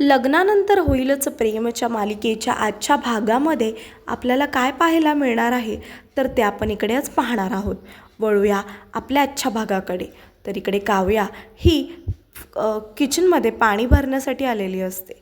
लग्नानंतर होईलच प्रेमच्या मालिकेच्या आजच्या भागामध्ये आपल्याला काय पाहायला मिळणार आहे? तर ते आपण इकडेच पाहणार आहोत. वळूया आपल्या आजच्या भागाकडे. तर इकडे काव्या ही किचनमध्ये पाणी भरण्यासाठी आलेली असते.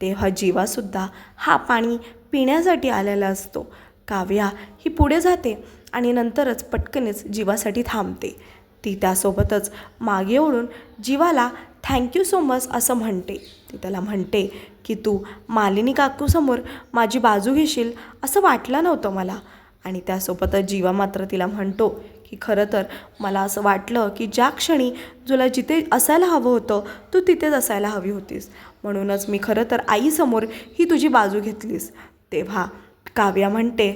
तेव्हा जीवासुद्धा हा पाणी पिण्यासाठी आलेला असतो. काव्या ही पुढे जाते आणि नंतरच पटकनच जीवासाठी थांबते. ती त्यासोबतच मागे ओढून जीवाला थँक्यू सो मच असं म्हणते. ती त्याला म्हणते की तू मालिनी काकूसमोर माझी बाजू घेशील असं वाटलं नव्हतं मला. आणि त्यासोबतच जीवा मात्र तिला म्हणतो की खरं तर मला असं वाटलं की ज्या क्षणी तुला जिथे असायला हवं होतं तू तिथेच असायला हवी होतीस. म्हणूनच मी खरं तर आईसमोर ही तुझी बाजू घेतलीस. तेव्हा काव्या म्हणते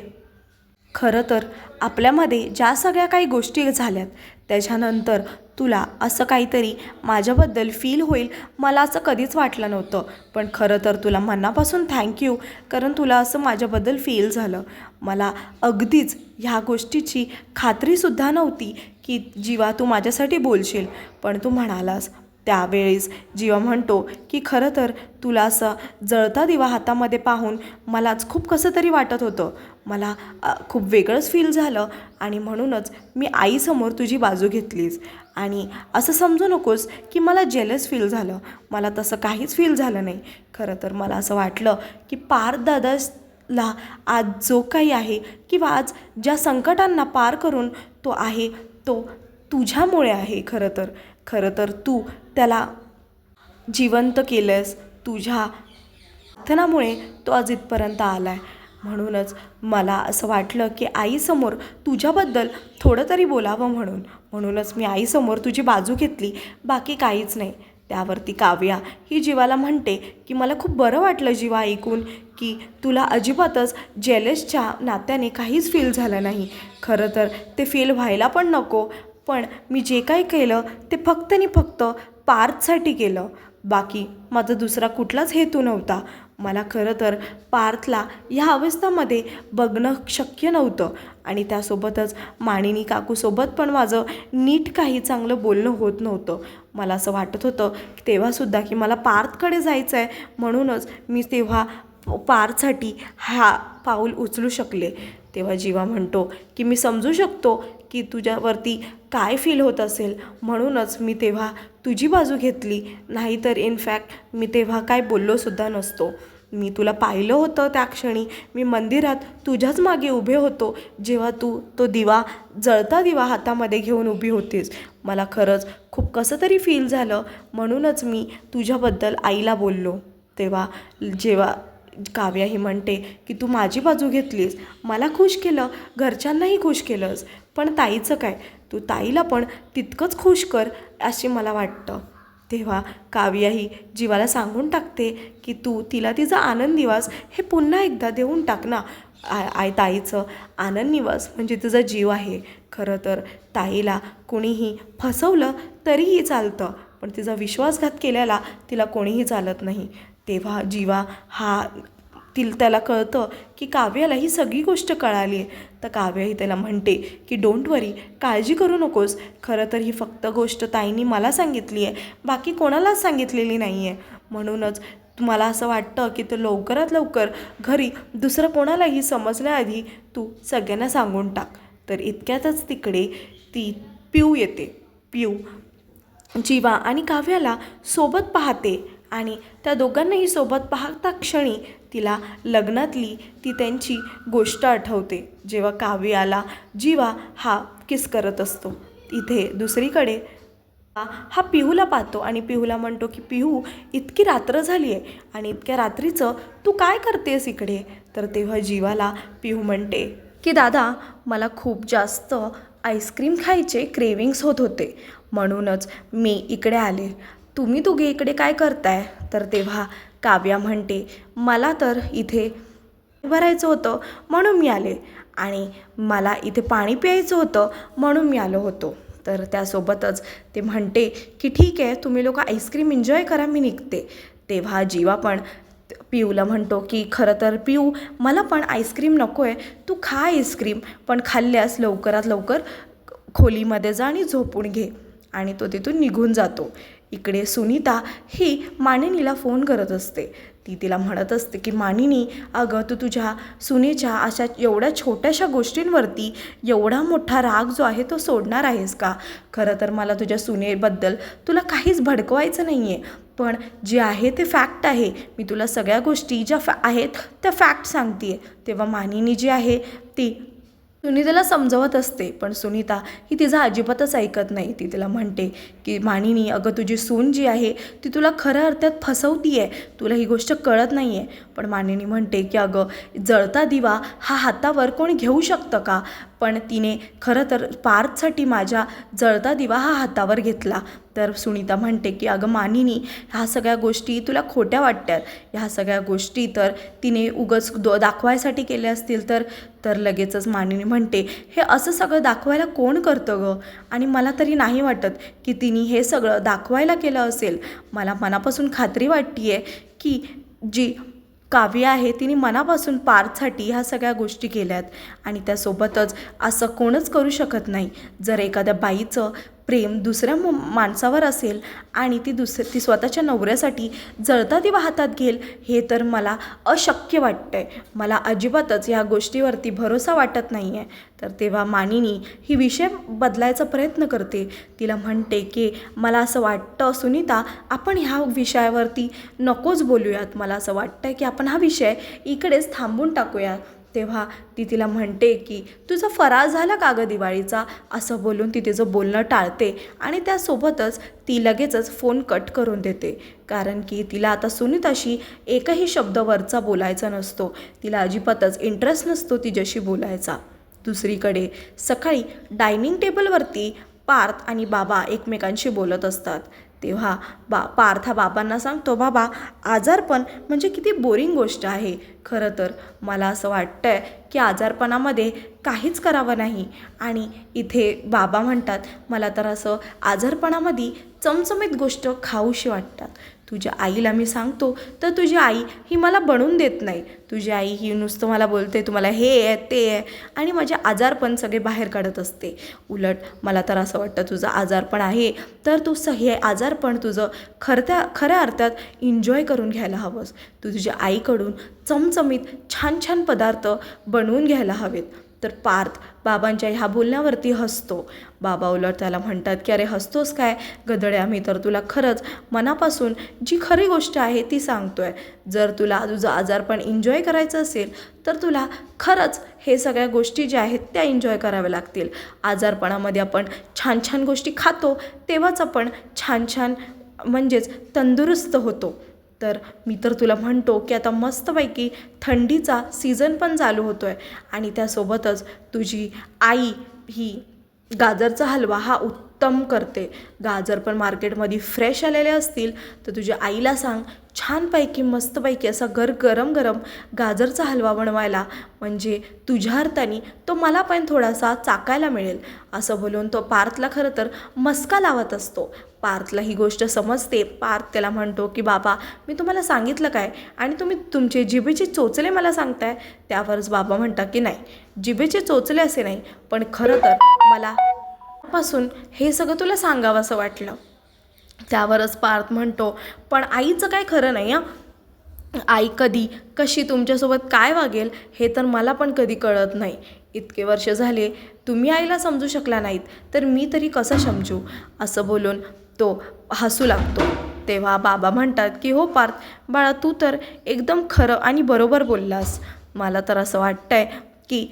खरं तर आपल्यामध्ये ज्या सगळ्या काही गोष्टी झाल्यात त्याच्यानंतर तुला असं काहीतरी माझ्याबद्दल फील होईल मला असं कधीच वाटलं नव्हतं. पण खरं तर तुला मनापासून थँक्यू कारण तुला असं माझ्याबद्दल फील झालं. मला अगदीच ह्या गोष्टीची खात्रीसुद्धा नव्हती की जीवा तू माझ्यासाठी बोलशील. पण तू म्हणालास त्यावेळेस जीवा म्हणतो की खरं तर तुला असं जळता दिवा हातामध्ये पाहून मलाच खूप कसं तरी वाटत होतं. मला खूप वेगळंच फील झालं आणि म्हणूनच मी आईसमोर तुझी बाजू घेतलीस आणि असं समजू नकोस की मला जेलस फील झालं. मला तसं काहीच फील झालं नाही. खरं तर मला असं वाटलं की पारदादाला आज जो काही आहे किंवा आज ज्या संकटांना पार करून तो आहे तो तुझ्यामुळे आहे खरं तर. खरं तर तू त्याला जिवंत केलंस. तुझ्या प्रार्थनामुळे तो आज इथपर्यंत आला आहे म्हणूनच मला असं वाटलं की आईसमोर तुझ्याबद्दल थोडं तरी बोलावं म्हणून. म्हणूनच मी आईसमोर तुझी बाजू घेतली. बाकी काहीच नाही. त्यावरती काव्या ही जीवाला म्हणते की मला खूप बरं वाटलं जीवा ऐकून की तुला अजिबातच जेलेसच्या नात्याने काहीच फील झालं नाही. खरं तर ते फील व्हायला पण नको पण मी जे काही केलं ते फक्त आणि फक्त पार्थसाठी केलं. बाकी माझा दुसरा कुठलाच हेतू नव्हता. मला खरं तर पार्थला ह्या अवस्थामध्ये बघणं शक्य नव्हतं. आणि त्यासोबतच माणिनी काकूसोबत पण माझं नीट काही चांगलं बोलणं होत नव्हतं. मला असं वाटत होतं तेव्हासुद्धा की मला पार्थकडे जायचं आहे म्हणूनच मी तेव्हा पार्थसाठी हा पाऊल उचलू शकले. तेव्हा जीवा म्हणतो की मी समजू शकतो की तुझ्यावरती काय फील होत असेल? म्हणूनच मी तेव्हा तुझी बाजू घेतली. नाहीतर इनफॅक्ट मी तेव्हा काय बोललोसुद्धा नसतो. मी तुला पाहिलं होतं त्या क्षणी. मी मंदिरात तुझ्याच मागे उभे होतो. जेव्हा तू तो दिवा जळता दिवा हातामध्ये घेऊन उभी होतीस. मला खरंच खूप कसं तरी फील झालं. म्हणूनच मी तुझ्याबद्दल आईला बोललो. तेव्हा जेव्हा काव्या ही म्हणते की तू माझी बाजू घेतलीस. मला खुश केलं. घरच्यांनाही खुश केलंस. पण ताईचं काय? तू ताईला पण तितकंच खुश कर असे मला वाटतं. तेव्हा काव्याही जीवाला सांगून टाकते की तू तिला तिचा आनंद निवास हे पुन्हा एकदा देऊन टाक ना. आय आय ताईचं आनंद निवास म्हणजे तुझा जीव आहे. खरं तर ताईला कुणीही फसवलं तरीही चालतं पण तिचा विश्वासघात केल्याला तिला कोणीही चालत नाही. तेव्हा जीवा हा तिल त्याला कळतं की काव्याला ही सगळी गोष्ट कळाली आहे तर काव्याही त्याला म्हणते की डोंट वरी काळजी करू नकोस. खरं तर ही फक्त गोष्ट ताईंनी मला सांगितली आहे बाकी कोणालाच सांगितलेली नाही आहे म्हणूनच तुम्हाला असं वाटतं की तू लवकरात लवकर घरी दुसरं कोणालाही समजण्याआधी तू सगळ्यांना सांगून टाक. तर इतक्यातच तिकडे ती पिऊ येते. पिऊ जीवा आणि काव्याला सोबत पाहते. आणि त्या दोघांनाही सोबत पाहता क्षणी तिला लग्नातली ती त्यांची गोष्ट आठवते. जेव्हा काव्याला जीवा हा किस करत असतो. इथे दुसरीकडे हा पिहूला पाहतो आणि पिहूला म्हणतो की पिहू इतकी रात्र झाली आहे आणि इतक्या रात्रीचं तू काय करतेस इकडे? तर तेव्हा जीवाला पिहू म्हणते की दादा मला खूप जास्त आईस्क्रीम खायचे क्रेविंग्स होत होते. म्हणूनच मी इकडे आले. तुम्ही दोघे इकडे काय करताय? तर तेव्हा काव्या म्हणते मला तर इथे भरायचं होतं म्हणून मी आले आणि मला इथे पाणी प्यायचं होतं म्हणून मी आलो होतो. तर त्यासोबतच ते म्हणते की ठीक आहे तुम्ही लोक आईस्क्रीम एन्जॉय करा मी निघते. तेव्हा जीवा पण पिऊला म्हणतो की खरं तर पिऊ मला पण आईस्क्रीम नको आहे तू खा आईस्क्रीम पण खाल्ल्यास लवकरात लवकर खोलीमध्ये जा आणि झोपून घे. आणि तो तिथून निघून जातो. इकडे सुनीता ही मानिनीला फोन करत असते. ती तिला म्हणत असते की मानिनी अगं तू तुझ्या सुनेच्या अशा एवढ्या छोट्याशा गोष्टींवरती एवढा मोठा राग जो आहे तो सोडणार आहेस का? खरं तर मला तुझ्या सुनेबद्दल तुला काहीच भडकवायचं नाही आहे पण जे आहे ते फॅक्ट आहे. मी तुला सगळ्या गोष्टी ज्या फॅ आहेत त्या फॅक्ट सांगते तेव्हा मानिनी जी आहे ती सुनीताला समजवत असते पण सुनीता ही तिचा अजिबातच ऐकत नाही. ती तिला म्हणते की मानिनी अगं तुझी सून जी आहे ती तुला खऱ्या अर्थात फसवती आहे तुला ही गोष्ट कळत नाही आहे पण मानिनी म्हणते की अगं जळता दिवा हा हातावर कोण घेऊ शकतं का? पण तिने खरं तर पार्थसाठी माझ्या जळता दिवा हा हातावर घेतला. तर सुनीता म्हणते की अगं मानिनी ह्या सगळ्या गोष्टी तुला खोट्या वाटतात. ह्या सगळ्या गोष्टी तर तिने उगच दो दाखवायसाठी केल्या असतील तर तर लगेचच मानिनी म्हणते हे असं सगळं दाखवायला कोण करतं गं? आणि मला तरी नाही वाटत की तिने हे सगळं दाखवायला केलं असेल. मला मनापासून खात्री वाटते आहे की जी काव्य आहे तिने मनापासून पार्थसाठी ह्या सगळ्या गोष्टी केल्यात. आणि त्यासोबतच असं कोणच करू शकत नाही. जर एखाद्या बाईचं प्रेम दुसऱ्या मु माणसावर असेल आणि ती दुस ती स्वतःच्या नवऱ्यासाठी जळता ती वाहतात घेईल हे तर मला अशक्य वाटतंय. मला अजिबातच ह्या गोष्टीवरती भरोसा वाटत नाही आहे तर तेव्हा मानिनी ही विषय बदलायचा प्रयत्न करते. तिला म्हणते की मला असं वाटतं सुनीता आपण ह्या विषयावरती नकोच बोलूयात. मला असं वाटतं की आपण हा विषय इकडेच थांबून टाकूया तेव्हा ती तिला म्हणते की तुझा फराळ झाला का गं दिवाळीचा? असं बोलून ती तिचं बोलणं टाळते आणि त्यासोबतच ती लगेचच फोन कट करून देते. कारण की तिला आता सुनीताशी एकही शब्द वरचा बोलायचा नसतो. तिला अजिबातच इंटरेस्ट नसतो तिच्याशी बोलायचा. दुसरीकडे सकाळी डायनिंग टेबलवरती पार्थ आणि बाबा एकमेकांशी बोलत असतात. तेव्हा बा पार्था बाबांना सांगतो बाबा आजारपण म्हणजे किती बोरिंग गोष्ट आहे. खरं तर मला असं वाटतं आहे की आजारपणामध्ये काहीच करावं नाही. आणि इथे बाबा म्हणतात मला तर असं आजारपणामध्ये चमचमीत गोष्ट खाऊशी वाटतात. तुझ्या आईला मी सांगतो तर तुझी आई ही मला बनवून देत नाही. तुझी आई ही नुसतं मला बोलते तुम्हाला हे आहे ते आहे. आणि माझे आजारपण सगळे बाहेर काढत असते. उलट मला तर असं वाटतं तुझं आजारपण आहे तर तू सही हे आजारपण तुझं खरत्या खऱ्या अर्थात एन्जॉय करून घ्यायला हवंस. तू तुझ्या आईकडून चमचमीत छान छान पदार्थ बनवून घ्यायला हवेत. तर पार्थ बाबांच्या ह्या बोलण्यावरती हसतो. बाबा उलट त्याला म्हणतात की अरे हसतोस काय? गदड्या मी तर तुला खरंच मनापासून जी खरी गोष्ट आहे ती सांगतो आहे जर तुला तुझं आजारपण एन्जॉय करायचं असेल तर तुला खरंच हे सगळ्या गोष्टी ज्या आहेत त्या एन्जॉय कराव्या लागतील. आजारपणामध्ये आपण छान छान गोष्टी खातो तेव्हाच आपण छान छान म्हणजेच तंदुरुस्त होतो. तर मी तर तुला म्हणतो की आता मस्तपैकी थंडीचा सीझन पण चालू होतो आहे आणि त्यासोबतच तुझी आई ही गाजरचा हलवा हा उत्तम करते. गाजर पण मार्केटमध्ये फ्रेश आलेले असतील तर तुझ्या आईला सांग छानपैकी मस्तपैकी असा गर गरम गरम गाजरचा हलवा बनवायला. म्हणजे तुझ्या अर्थाने तो मला पण थोडासा चाकायला मिळेल. असं बोलून तो पार्थला खरं तर मस्का लावत असतो. पार्थला ही गोष्ट समजते. पार्थ त्याला म्हणतो की बाबा मी तुम्हाला सांगितलं काय? आणि तुम्ही तुमचे जिभेचे चोचले मला सांगताय? त्यावरच बाबा म्हणतात की नाही जिभेचे चोचले असे नाही पण खरं तर मला पासून हे सगळं तुला सांगावं असं वाटलं. त्यावरच पार्थ म्हणतो पण आईचं काय खरं नाही हां? आई कधी कशी तुमच्यासोबत काय वागेल हे तर मला पण कधी कळत नाही. इतके वर्ष झाले तुम्ही आईला समजू शकला नाहीत तर मी तरी कसं समजू? असं बोलून तो हसू लागतो. तेव्हा बाबा म्हणतात की हो पार्थ बाळा तू तर एकदम खरं आणि बरोबर बोललास. मला तर असं वाटतं आहे की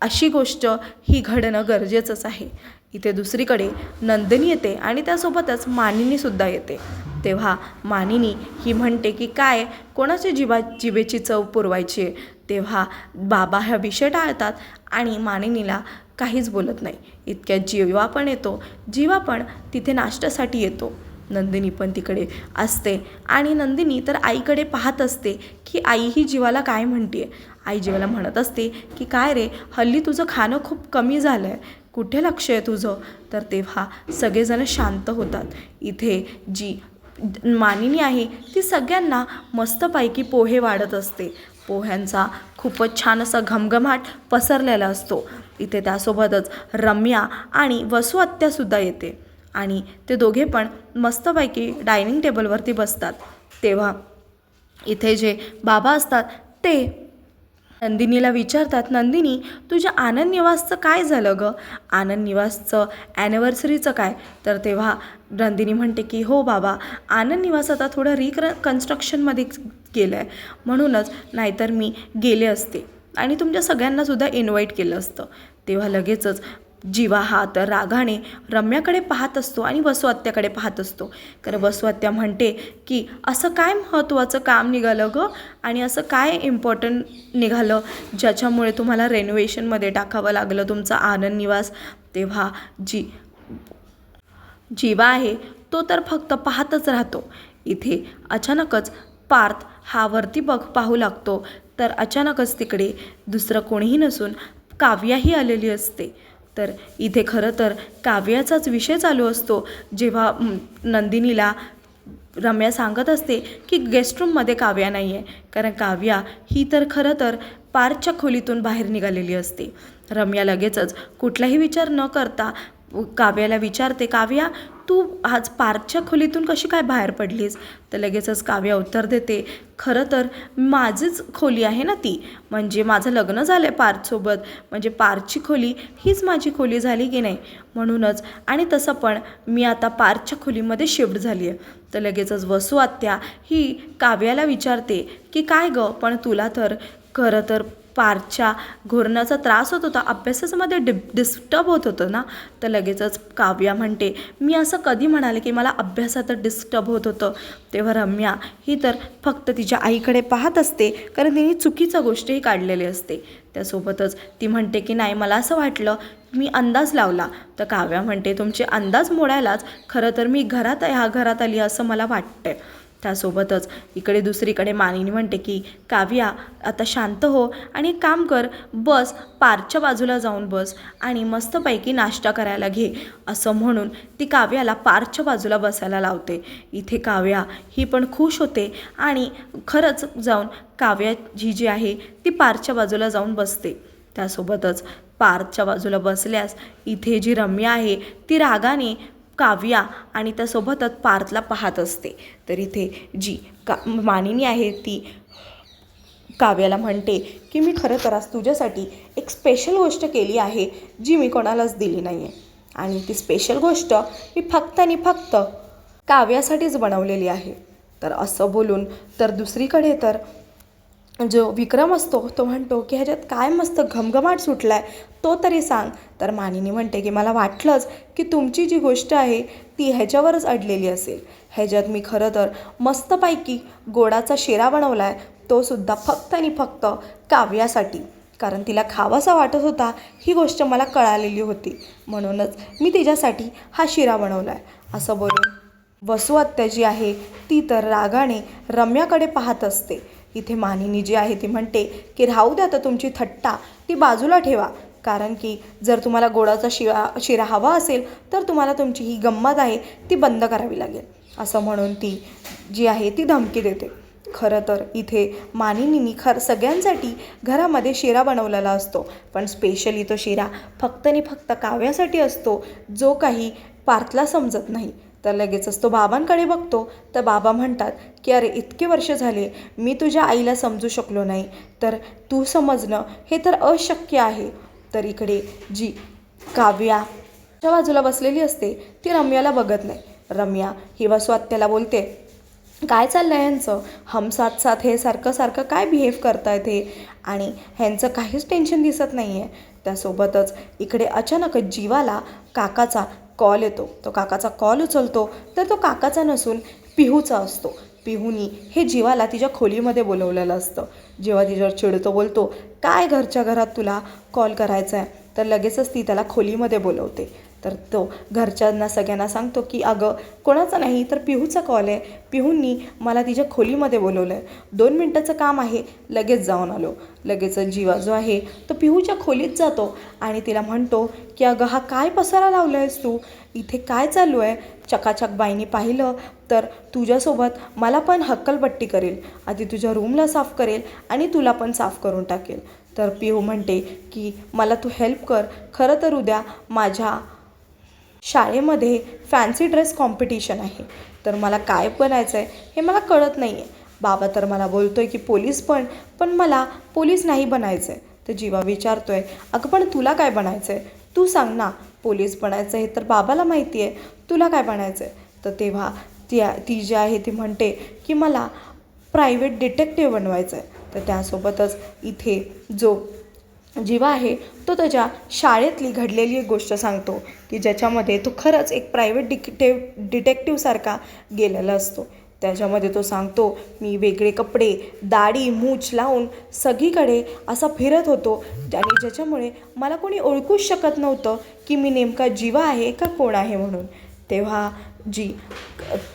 अशी गोष्ट ही घडणं गरजेचंच आहे. इथे दुसरीकडे नंदिनी येते आणि त्यासोबतच मानिनीसुद्धा येते. तेव्हा मानिनी ही म्हणते की काय कोणाची जिबा जिभेची चव पुरवायची आहे? तेव्हा बाबा हा विषय टाळतात आणि मानिनीला काहीच बोलत नाही. इतक्या जीवा पण येतो. जीवा पण तिथे नाश्त्यासाठी येतो. नंदिनी पण तिकडे असते. आणि नंदिनी तर आईकडे पाहत असते की आई ही जीवाला काय म्हणते आई जीवाला म्हणत असते की काय रे हल्ली तुझं खाणं खूप कमी झालं आहे कुठे लक्ष आहे तुझं? तर तेव्हा सगळेजण शांत होतात. इथे जी मानिनी आहे ती सगळ्यांना मस्तपैकी पोहे वाढत असते. पोह्यांचा खूपच छान असा घमघमाट पसरलेला असतो. इथे त्यासोबतच रम्या आणि वसू आत्यासुद्धा येते. आणि ते दोघे पण मस्तपैकी डायनिंग टेबलवरती बसतात. तेव्हा इथे जे बाबा असतात ते नंदिनीला विचारतात नंदिनी तुझ्या आनंद निवासचं काय झालं गं? आनंद निवासचं ॲनिव्हर्सरीचं काय? तर तेव्हा नंदिनी म्हणते की हो बाबा आनंद निवास आता थोडं रिक्र केलं आहे म्हणूनच नाहीतर मी गेले असते. आणि तुमच्या सगळ्यांनासुद्धा इन्व्हाइट केलं असतं. तेव्हा लगेचच जीवा हा तर रागाने रम्याकडे पाहत असतो आणि वसुआत्याकडे पाहत असतो. कारण वसुआत्या म्हणते की असं काय महत्त्वाचं काम निघालं गं? आणि असं काय इम्पॉर्टंट निघालं ज्याच्यामुळे तुम्हाला रेनोव्हेशनमध्ये टाकावं लागलं तुमचा आनंद निवास? तेव्हा जी जीवा आहे तो तर फक्त पाहतच राहतो. इथे अचानकच पार्थ हा वरती बघ पाहू लागतो. तर अचानकच तिकडे दुसरं कोणीही नसून काव्याही आलेली असते. तर इथे खरं तर काव्याचाच विषय चालू असतो. जेव्हा नंदिनीला रम्या सांगत असते की गेस्ट रूममध्ये काव्या नाही आहे कारण काव्या ही तर खरं तर पार्कच्या खोलीतून बाहेर निघालेली असते. रम्या लगेचच कुठलाही विचार न करता काव्याला विचारते काव्या तू आज पार्कच्या खोलीतून कशी काय बाहेर पडलीस? तर लगेचच काव्या उत्तर देते खरं तर माझीच खोली आहे ना ती. म्हणजे माझं लग्न झालं आहे पार्थसोबत म्हणजे पार्थची खोली हीच माझी खोली झाली की नाही? म्हणूनच आणि तसं पण मी आता पार्थच्या खोलीमध्ये शिफ्ट झाली आहे तर लगेचच वसू आत्या ही काव्याला विचारते की काय गं पण तुला तर खरं तर पारच्या घोरण्याचा त्रास होत होता. अभ्यासामध्ये डि डिस्टर्ब होत होतं ना? तर लगेचच काव्या म्हणते मी असं कधी म्हणाले की मला अभ्यासात डिस्टर्ब होत होतं? तेव्हा रम्या ही तर फक्त तिच्या आईकडे पाहत असते कारण तिने चुकीचं गोष्टही काढलेली असते. त्यासोबतच ती म्हणते की नाही मला असं वाटलं मी अंदाज लावला. तर काव्या म्हणते तुमचे अंदाज मोडायलाच खरं तर मी घरात ह्या घरात आली असं मला वाटतंय. त्यासोबतच इकडे दुसरीकडे मानिनी म्हणते की काव्या आता शांत हो आणि एक काम कर बस पारच्या बाजूला जाऊन बस आणि मस्तपैकी नाश्ता करायला घे. असं म्हणून ती काव्याला पारच्या बाजूला बसायला लावते. इथे काव्या ही पण खुश होते आणि खरंच जाऊन काव्या जी जी आहे ती पारच्या बाजूला जाऊन बसते. त्यासोबतच पार्कच्या बाजूला बसल्यास इथे जी रम्या आहे ती रागाने काव्या आणि त्यासोबतच पार्थला पाहत असते. तर इथे जी का मानिनी आहे ती काव्याला म्हणते की मी खरं तर आज तुझ्यासाठी एक स्पेशल गोष्ट केली आहे जी मी कोणालाच दिली नाही आहे आणि ती स्पेशल गोष्ट मी फक्त आणि फक्त काव्यासाठीच बनवलेली आहे. तर असं बोलून तर दुसरीकडे तर जो विक्रम असतो तो म्हणतो की ह्याच्यात काय मस्त घमघमाट सुटला आहे तो तरी सांग. तर मानिनी म्हणते की मला वाटलंच की तुमची जी गोष्ट आहे ती ह्याच्यावरच अडलेली असेल. ह्याच्यात मी खरं तर मस्तपैकी गोडाचा शिरा बनवला आहे तोसुद्धा फक्त आणि फक्त काव्यासाठी. कारण तिला खावासा वाटत होता ही गोष्ट मला कळालेली होती. म्हणूनच मी तिच्यासाठी हा शिरा बनवला आहे असं बोलून वसुआत्या जी आहे ती तर रागाने रम्याकडे पाहत असते. इथे मानिनी जी आहे ती म्हणते की राहू द्या तर तुमची थट्टा ती बाजूला ठेवा. कारण की जर तुम्हाला गोडाचा शिरा शिरा हवा असेल तर तुम्हाला तुमची ही गंमत आहे ती बंद करावी लागेल. असं म्हणून ती जी आहे ती धमकी देते. खरं तर इथे मानिनीनी खर सगळ्यांसाठी घरामध्ये शिरा बनवलेला असतो. पण स्पेशली तो शिरा फक्त आणि फक्त काव्यासाठी असतो जो काही पार्थला समजत नाही. तर लगेचच तो बाबांकडे बघतो. तर बाबा म्हणतात की अरे इतके वर्ष झाले मी तुझ्या आईला समजू शकलो नाही. तर तू समजणं हे तर अशक्य आहे. तर इकडे जी काव्या च्या बाजूला बसलेली असते ती रम्याला बघत नाही. रम्या ही वसुआत्याला बोलते काय चाललं आहे ह्यांचं? हम साथ साथ हे सारखं सारखं काय बिहेव करतायत हे? आणि ह्यांचं काहीच टेन्शन दिसत नाही आहे त्यासोबतच इकडे अचानकच जीवाला काकाचा कॉल येतो. तो काकाचा कॉल उचलतो. तर तो काकाचा नसून पिहूचा असतो. पिहूनी हे जीवाला तिच्या खोलीमध्ये बोलवलेलं असतं. जेव्हा तिच्यावर चिडतो बोलतो काय घरच्या घरात तुला कॉल करायचा आहे तर लगेचच ती त्याला खोलीमध्ये बोलवते. तर तो घरच्यांना सगळ्यांना सांगतो की अगं कोणाचा नाही तर पिहूचा कॉल आहे. पिहूंनी मला तिच्या खोलीमध्ये बोलवलं आहे दोन मिनटाचं काम आहे. लगेच जाऊन आलो. लगेच जीवा जो आहे तो पिहूच्या खोलीत जातो आणि तिला म्हणतो की अगं हा काय पसारा लावला आहेस तू? इथे काय चालू आहे? चकाचक बाईने पाहिलं तर तुझ्यासोबत मला पण हक्कलपट्टी करेल. आधी तुझ्या रूमला साफ करेल आणि तुला पण साफ करून टाकेल. तर पिहू म्हणते की मला तू हेल्प कर. खरं तर उद्या माझ्या शाळेमध्ये फॅन्सी ड्रेस कॉम्पिटिशन आहे. तर मला काय बनायचं आहे हे मला कळत नाही आहे बाबा तर मला बोलतो आहे की पोलीस पण पण मला पोलीस नाही बनायचं आहे तर जीवा विचारतो आहे अगं पण तुला काय बनायचं आहे तू सांग ना पोलीस बनायचं आहे तर बाबाला माहिती आहे तुला काय बनायचं आहे तर तेव्हा ती ती जी आहे ती म्हणते की मला प्रायव्हेट डिटेक्टिव्ह बनवायचं आहे तर त्यासोबतच इथे जो जीवा आहे तो त्याच्या शाळेतली घडलेली एक गोष्ट सांगतो की ज्याच्यामध्ये तो खरंच एक प्रायव्हेट डिटेक्टिव डिटेक्टिव्हसारखा गेलेला असतो. त्याच्यामध्ये तो सांगतो मी वेगळे कपडे दाढी मूछ लावून सगळीकडे असा फिरत होतो. आणि ज्याच्यामुळे मला कोणी ओळखूच शकत नव्हतं की मी नेमका जीवा आहे का कोण आहे म्हणून. तेव्हा जी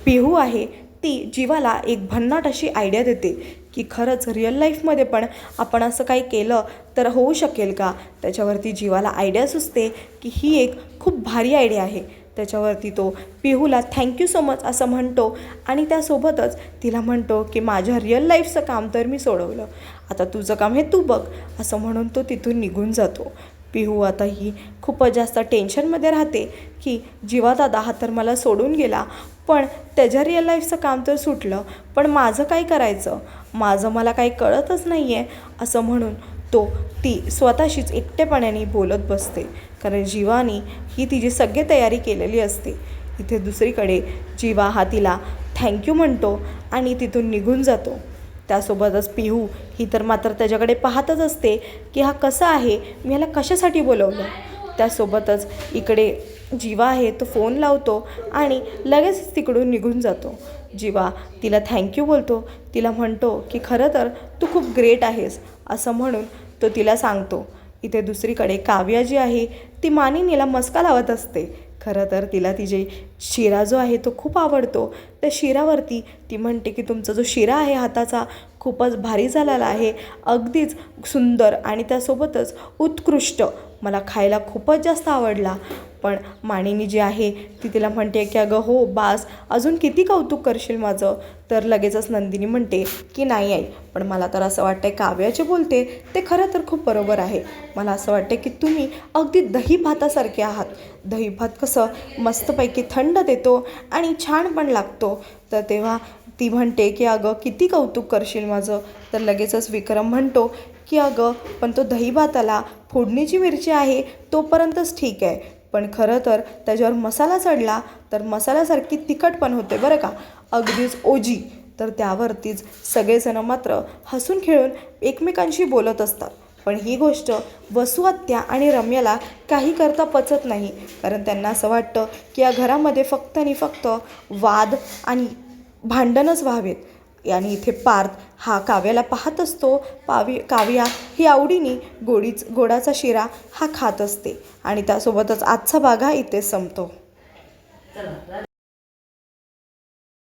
पिहू आहे ती जीवाला एक भन्नाट अशी आयडिया देते की खरंच रिअल लाईफमध्ये पण आपण असं काही केलं तर होऊ शकेल का? त्याच्यावरती जीवाला आयडिया सुचते की ही एक खूप भारी आयडिया आहे. त्याच्यावरती तो पिहूला थँक्यू सो मच असं म्हणतो आणि त्यासोबतच तिला म्हणतो की माझ्या रिअल लाईफचं काम तर मी सोडवलं. आता तुझं काम हे तू बघ असं म्हणून तो तिथून निघून जातो. पिहू आता ही खूपच जास्त टेन्शनमध्ये राहते की जीवादादा हा तर मला सोडून गेला पण त्याच्या रिअल लाईफचं काम तर सुटलं पण माझं काय करायचं? माझं मला काही कळतच नाही आहे असं म्हणून तो ती स्वतःशीच एकटेपणाने बोलत बसते. कारण जीवानी ही तिची सगळी तयारी केलेली असते. इथे दुसरीकडे जीवा हा तिला थँक्यू म्हणतो आणि तिथून निघून जातो. त्यासोबतच पिहू ही तर मात्र त्याच्याकडे पाहतच असते की हा कसा आहे मी ह्याला कशासाठी बोलवलं? त्यासोबतच इकडे जीवा आहे तो फोन लावतो आणि लगेच तिकडून निघून जातो. जीवा तिला थँक्यू बोलतो. तिला म्हणतो की खरं तर तू खूप ग्रेट आहेस असं म्हणून तो तिला सांगतो. इथे दुसरीकडे काव्या जी आहे ती मानिनीला मस्का लावत असते. खरं तर तिला तिचे शिरा जो आहे तो खूप आवडतो. त्या शिरावरती ती म्हणते की तुमचा जो शिरा आहे हाताचा खूपच भारी झालेला आहे. अगदीच सुंदर आणि त्यासोबतच उत्कृष्ट. मला खायला खूपच जास्त आवडला. पण माणिनी जी आहे ती तिला म्हणते की अगं हो बास अजून किती कौतुक करशील माझं? तर लगेचच नंदिनी म्हणते की नाही आई पण मला तर असं वाटतं काव्या जे बोलते ते खरं तर खूप बरोबर आहे. मला असं वाटतं की तुम्ही अगदी दही भातासारखे आहात. दही भात कसं मस्तपैकी थंड देतो आणि छान पण लागतो. तर तेव्हा ती म्हणते की अगं किती कौतुक करशील माझं? तर लगेचच विक्रम म्हणतो की अगं पण तो दही भाताला फोडणीची मिरची आहे तोपर्यंतच ठीक आहे. पण खरं तर त्याच्यावर मसाला चढला तर मसाल्यासारखी तिखट पण होते बरं का. अगदीच ओजी तर त्यावरतीच सगळेजणं मात्र हसून खेळून एकमेकांशी बोलत असतात. पण ही गोष्ट वसुआत्या आणि रम्याला काही करता पचत नाही. कारण त्यांना असं वाटतं की या घरामध्ये फक्त आणि फक्त वाद आणि भांडणच व्हावेत. आणि इथे पार्थ हा काव्याला पाहत असतो. पावी काव्या ही आवडीने गोडीच गोडाचा शिरा हा खात असते आणि त्यासोबतच आजचा बागा इथे संपतो.